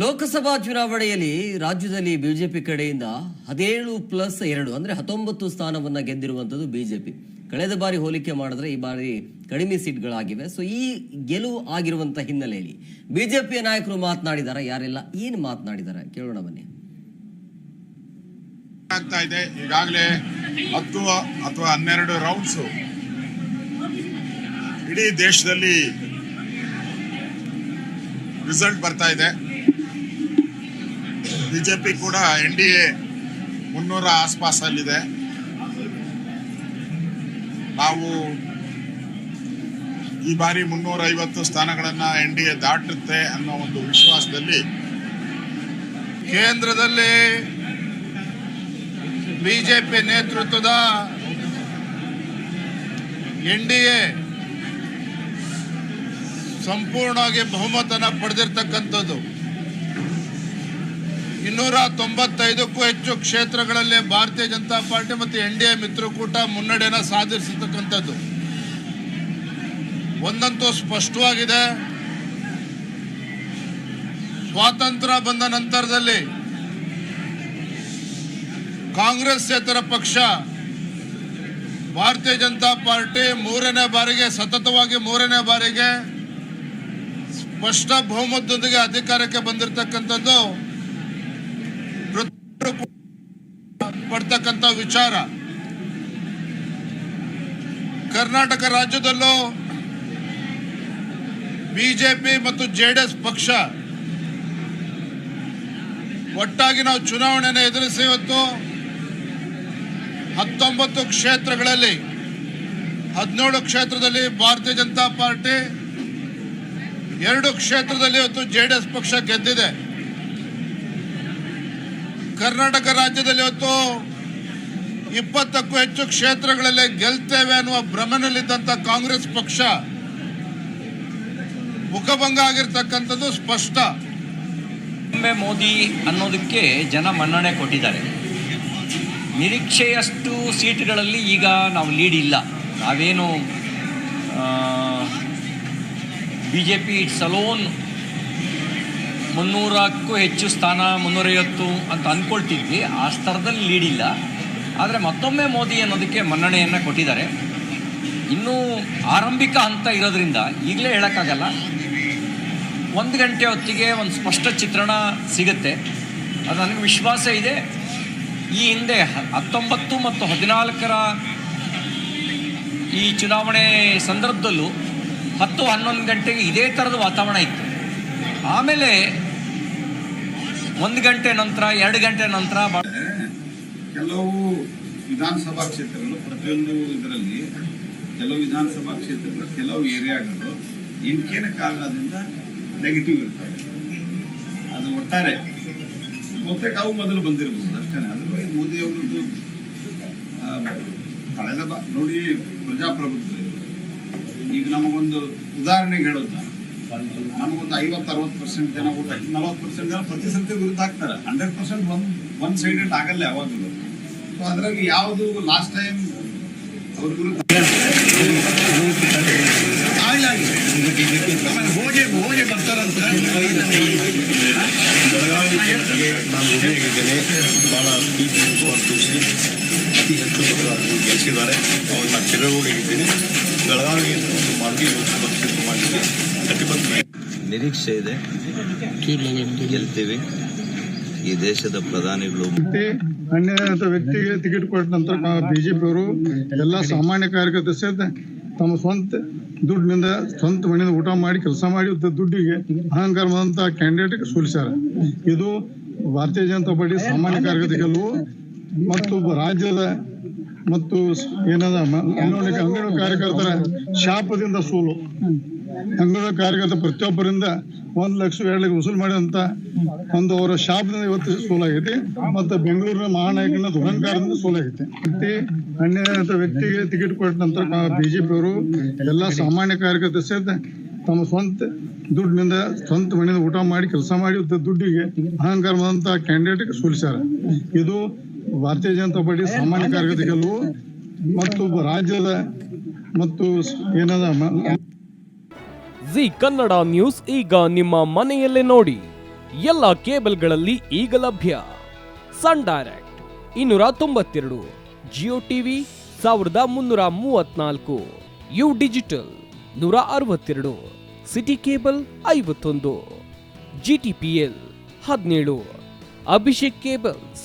ಲೋಕಸಭಾ ಚುನಾವಣೆಯಲ್ಲಿ ರಾಜ್ಯದಲ್ಲಿ ಬಿಜೆಪಿ ಕಡೆಯಿಂದ ಹದಿನೇಳು ಪ್ಲಸ್ ಎರಡು, ಅಂದ್ರೆ ಹತ್ತೊಂಬತ್ತು ಸ್ಥಾನವನ್ನು ಗೆದ್ದಿರುವಂತದ್ದು ಬಿಜೆಪಿ. ಕಳೆದ ಬಾರಿ ಹೋಲಿಕೆ ಮಾಡಿದ್ರೆ ಈ ಬಾರಿ ಕಡಿಮೆ ಸೀಟ್ಗಳಾಗಿವೆ. ಸೊ ಈ ಗೆಲುವು ಆಗಿರುವಂಥ ಹಿನ್ನೆಲೆಯಲ್ಲಿ ಬಿಜೆಪಿಯ ನಾಯಕರು ಮಾತನಾಡಿದಾರ? ಯಾರೆಲ್ಲ ಏನು ಮಾತನಾಡಿದಾರೆ? ಕೇಳೋಣ ಬನ್ನಿ. ಆಗ್ತಾ ಇದೆ. ಈಗಾಗಲೇ ಹತ್ತು ಅಥವಾ ಹನ್ನೆರಡು ರೌಂಡ್ಸ್ ಇಡೀ ದೇಶದಲ್ಲಿ ರಿಸಲ್ಟ್ ಬರ್ತಾ ಇದೆ. ಬಿಜೆಪಿ ಕೂಡ ಎನ್ ಡಿ ಎ ಮುನ್ನೂರ ಆಸ್ಪಾಸಲ್ಲಿದೆ. ನಾವು ಈ ಬಾರಿ ಮುನ್ನೂರ ಐವತ್ತು ಸ್ಥಾನಗಳನ್ನ ಎನ್ ಡಿ ಎ ದಾಟುತ್ತೆ ಅನ್ನೋ ಒಂದು ವಿಶ್ವಾಸದಲ್ಲಿ ಕೇಂದ್ರದಲ್ಲಿ ಬಿಜೆಪಿ ನೇತೃತ್ವದ ಎನ್ ಡಿ ಎ ಸಂಪೂರ್ಣವಾಗಿ ಬಹುಮತನ ಪಡೆದಿರ್ತಕ್ಕಂಥದ್ದು. ಇನ್ನೂರ ತೊಂಬತ್ತೈದಕ್ಕೂ ಹೆಚ್ಚು ಕ್ಷೇತ್ರಗಳಲ್ಲಿ ಭಾರತೀಯ ಜನತಾ ಪಾರ್ಟಿ ಮತ್ತು ಎನ್ ಡಿ ಎ ಮಿತ್ರಕೂಟ ಮುನ್ನಡೆಯನ್ನು ಸಾಧಿಸತಕ್ಕಂಥದ್ದು ಒಂದಂತೂ ಸ್ಪಷ್ಟವಾಗಿದೆ. ಸ್ವಾತಂತ್ರ್ಯ ಬಂದ ನಂತರದಲ್ಲಿ ಕಾಂಗ್ರೆಸ್ ಇತರ ಪಕ್ಷ ಭಾರತೀಯ ಜನತಾ ಪಾರ್ಟಿ ಮೂರನೇ ಬಾರಿಗೆ, ಸತತವಾಗಿ ಮೂರನೇ ಬಾರಿಗೆ ಸ್ಪಷ್ಟ ಬಹುಮತದೊಂದಿಗೆ ಅಧಿಕಾರಕ್ಕೆ ಬಂದಿರತಕ್ಕಂಥದ್ದು ಪಡ್ತಕ್ಕಂಥ ವಿಚಾರ. ಕರ್ನಾಟಕ ರಾಜ್ಯದಲ್ಲೂ ಬಿಜೆಪಿ ಮತ್ತು ಜೆ ಡಿ ಎಸ್ ಪಕ್ಷ ಒಟ್ಟಾಗಿ ನಾವು ಚುನಾವಣೆಯನ್ನು ಎದುರಿಸಿ ಇವತ್ತು ಹತ್ತೊಂಬತ್ತು ಕ್ಷೇತ್ರಗಳಲ್ಲಿ, ಹದಿನೇಳು ಕ್ಷೇತ್ರದಲ್ಲಿ ಭಾರತೀಯ ಜನತಾ ಪಾರ್ಟಿ, ಎರಡು ಕ್ಷೇತ್ರದಲ್ಲಿ ಇವತ್ತು ಜೆ ಪಕ್ಷ ಗೆದ್ದಿದೆ. ಕರ್ನಾಟಕ ರಾಜ್ಯದಲ್ಲಿ ಇವತ್ತು ಇಪ್ಪತ್ತಕ್ಕೂ ಹೆಚ್ಚು ಕ್ಷೇತ್ರಗಳಲ್ಲಿ ಗೆಲ್ತೇವೆ ಅನ್ನುವ ಭ್ರಮನಲ್ಲಿದ್ದಂಥ ಕಾಂಗ್ರೆಸ್ ಪಕ್ಷ ಮುಖಭಂಗ ಆಗಿರ್ತಕ್ಕಂಥದ್ದು ಸ್ಪಷ್ಟ. ಮೋದಿ ಅನ್ನೋದಕ್ಕೆ ಜನ ಮನ್ನಣೆ ಕೊಟ್ಟಿದ್ದಾರೆ. ನಿರೀಕ್ಷೆಯಷ್ಟು ಸೀಟ್ಗಳಲ್ಲಿ ಈಗ ನಾವು ಲೀಡ್ ಇಲ್ಲ. ನಾವೇನು B J P it's alone ಮುನ್ನೂರಕ್ಕೂ ಹೆಚ್ಚು ಸ್ಥಾನ ಮುನ್ನೂರೈವತ್ತು ಅಂತ ಅಂದ್ಕೊಳ್ತಿದ್ವಿ ಆ ಸ್ತರದಲ್ಲಿ ಲೀಡ್ ಇಲ್ಲ. ಆದರೆ ಮತ್ತೊಮ್ಮೆ ಮೋದಿ ಅನ್ನೋದಕ್ಕೆ ಮನ್ನಣೆಯನ್ನು ಕೊಟ್ಟಿದ್ದಾರೆ. ಇನ್ನೂ ಆರಂಭಿಕ ಹಂತ ಇರೋದ್ರಿಂದ ಈಗಲೇ ಹೇಳೋಕ್ಕಾಗಲ್ಲ. ಒಂದು ಗಂಟೆ ಹೊತ್ತಿಗೆ ಒಂದು ಸ್ಪಷ್ಟ ಚಿತ್ರಣ ಸಿಗುತ್ತೆ. ಅದು ನನಗೆ ವಿಶ್ವಾಸ ಇದೆ. ಈ ಹಿಂದೆ ಹತ್ತೊಂಬತ್ತು ಮತ್ತು ಹದಿನಾಲ್ಕರ ಈ ಚುನಾವಣೆ ಸಂದರ್ಭದಲ್ಲೂ ಹತ್ತು ಹನ್ನೊಂದು ಗಂಟೆಗೆ ಇದೇ ಥರದ ವಾತಾವರಣ ಇತ್ತು. ಆಮೇಲೆ ಒಂದು ಗಂಟೆ ನಂತರ, ಎರಡು ಗಂಟೆ ನಂತರ ಕೆಲವು ವಿಧಾನಸಭಾ ಕ್ಷೇತ್ರಗಳು, ಪ್ರತಿಯೊಂದು ಇದರಲ್ಲಿ ಕೆಲವು ವಿಧಾನಸಭಾ ಕ್ಷೇತ್ರಗಳು, ಕೆಲವು ಏರಿಯಾಗಳು ಇಂಕೇನ ಕಾರಣದಿಂದ ನೆಗೆಟಿವ್ ಇರ್ತವೆ ಅದು ಒಟ್ಟಾರೆ ಮತ್ತೆ ಅವು ಮೊದಲು ಬಂದಿರಬಹುದು ಅಷ್ಟೇ ಅದರಲ್ಲಿ ಮೋದಿ ಅವರದ್ದು ಕಳೆದ ಬಾ ನೋಡಿ ಪ್ರಜಾಪ್ರಭುತ್ವ. ಈಗ ನಮಗೊಂದು ಉದಾಹರಣೆಗೆ ಹೇಳೋದು. ನಮಗೊಂದು ಐವತ್ತು ಅರವತ್ತು ಪರ್ಸೆಂಟ್ ಜನ ಊಟ ನಲವತ್ತು ಪರ್ಸೆಂಟ್ ಜನ ಪ್ರತಿ ಸರ್ತಿ ವಿರುದ್ಧ ಆಗ್ತಾರೆ ಹಂಡ್ರೆಡ್ ಪರ್ಸೆಂಟ್ ಒಂದು ಒನ್ ಸೈಡೆಡ್ ಆಗಲ್ಲ ಯಾವಾಗಲೂ. ಸೊ ಅದ್ರಾಗ ಯಾವುದು ಲಾಸ್ಟ್ ಟೈಮ್ ಅವ್ರ ವಿರುದ್ಧ ಹೋಗಿ ಹೋಗಿ ಬರ್ತಾರಂತ. ನಾನು ಉದಯಗಿದ್ದೇನೆ ಭಾಳ ಮತ್ತು ಅತಿ ಹೆಚ್ಚು ಗೆಲ್ಲಿಸಿದ್ದಾರೆ ಅವ್ರು ನಾನು ಚಿರಗೋಗಿದ್ದೀನಿ ಬೆಳಗಾವಿ ಒಂದು ಮಾರ್ಗಿ ಲೋಕಸಭಾ ಕ್ಷೇತ್ರ ಮಾಡಲಿಕ್ಕೆ ಕಟಿಬದ್ಧ ನಿರೀಕ್ಷೆ ಇದೆ. ಗೆಲ್ತೀವಿ. ಈ ದೇಶದ ಪ್ರಧಾನಿಗಳು. ಅನ್ಯಾಯದ ವ್ಯಕ್ತಿಗೆ ಟಿಕೆಟ್ ಕೊಟ್ಟ ನಂತರ ಬಿಜೆಪಿ ಅವರು ಎಲ್ಲ ಸಾಮಾನ್ಯ ಕಾರ್ಯಕರ್ತ ಸೇರಿದ ತಮ್ಮ ಸ್ವಂತ ದುಡ್ಡಿನಿಂದ, ಸ್ವಂತ ಮನೆಯಿಂದ ಊಟ ಮಾಡಿ, ಕೆಲಸ ಮಾಡಿ ದುಡ್ಡಿಗೆ ಅಹಂಕಾರವಾದಂತ ಕ್ಯಾಂಡಿಡೇಟ್ ಸೋಲಿಸ್ಯಾರ. ಇದು ಭಾರತೀಯ ಜನತಾ ಪಾರ್ಟಿ ಸಾಮಾನ್ಯ ಕಾರ್ಯಕರ್ತ ಗೆಲುವು ಮತ್ತು ರಾಜ್ಯದ ಮತ್ತು ಏನದ ಅಂಗನವಾಡಿ ಕಾರ್ಯಕರ್ತರ ಶಾಪದಿಂದ ಸೋಲು. ಅಂಗನವಾಡಿ ಕಾರ್ಯಕರ್ತ ಪ್ರತಿಯೊಬ್ಬರಿಂದ ಒಂದು ಲಕ್ಷ, ಎರಡು ಲಕ್ಷ ವಸೂಲು ಮಾಡಿದಂತ ಒಂದು ಅವರ ಶಾಪದಿಂದ ಇವತ್ತು ಸೋಲಾಗೈತಿ. ಮತ್ತು ಬೆಂಗಳೂರಿನ ಮಹಾನಾಯಕನ ದುರಂಕಾರದಿಂದ ಸೋಲಾಗೈತಿ. ವ್ಯಕ್ತಿ ಅನ್ಯಾಯದ ವ್ಯಕ್ತಿಗೆ ಟಿಕೆಟ್ ಕೊಟ್ಟ ನಂತರ ಬಿಜೆಪಿ ಅವರು ಎಲ್ಲ ಸಾಮಾನ್ಯ ಕಾರ್ಯಕರ್ತ ಸೇರಿದ ತಮ್ಮ ಸ್ವಂತ ದುಡ್ಡಿನಿಂದ, ಸ್ವಂತ ಮನೆಯಿಂದ ಊಟ ಮಾಡಿ, ಕೆಲಸ ಮಾಡಿ, ದುಡ್ಡಿಗೆ ಅಹಂಕಾರವಾದಂತ ಕ್ಯಾಂಡಿಡೇಟ್ ಸೋಲಿಸ್ಯಾರ. ಇದು ಭಾರತೀಯ ಜನತಾ ಪಾರ್ಟಿ ಸಾಮಾನ್ಯ ಕಾರ್ಯಕರ್ತ ಮತ್ತು ರಾಜ್ಯದ ಮತ್ತು ಏನದ ಜಿ ಕನ್ನಡ ನ್ಯೂಸ್ ಈಗ ನಿಮ್ಮ ಮನೆಯಲ್ಲೇ ನೋಡಿ. ಎಲ್ಲ ಕೇಬಲ್ಗಳಲ್ಲಿ ಈಗ ಲಭ್ಯ. ಸನ್ ಡೈರೆಕ್ಟ್ ಇನ್ನೂರ ತೊಂಬತ್ತೆರಡು, ಜಿಯೋ ಟಿವಿ ಸಾವಿರದ ಮುನ್ನೂರ ಮೂವತ್ನಾಲ್ಕು ಯು ಡಿಜಿಟಲ್ ನೂರ ಅರವತ್ತೆರಡು, ಸಿಟಿ ಕೇಬಲ್ ಐವತ್ತೊಂದು ಜಿಟಿಪಿಎಲ್ ಹದಿನೇಳು, ಅಭಿಷೇಕ್ ಕೇಬಲ್ಸ್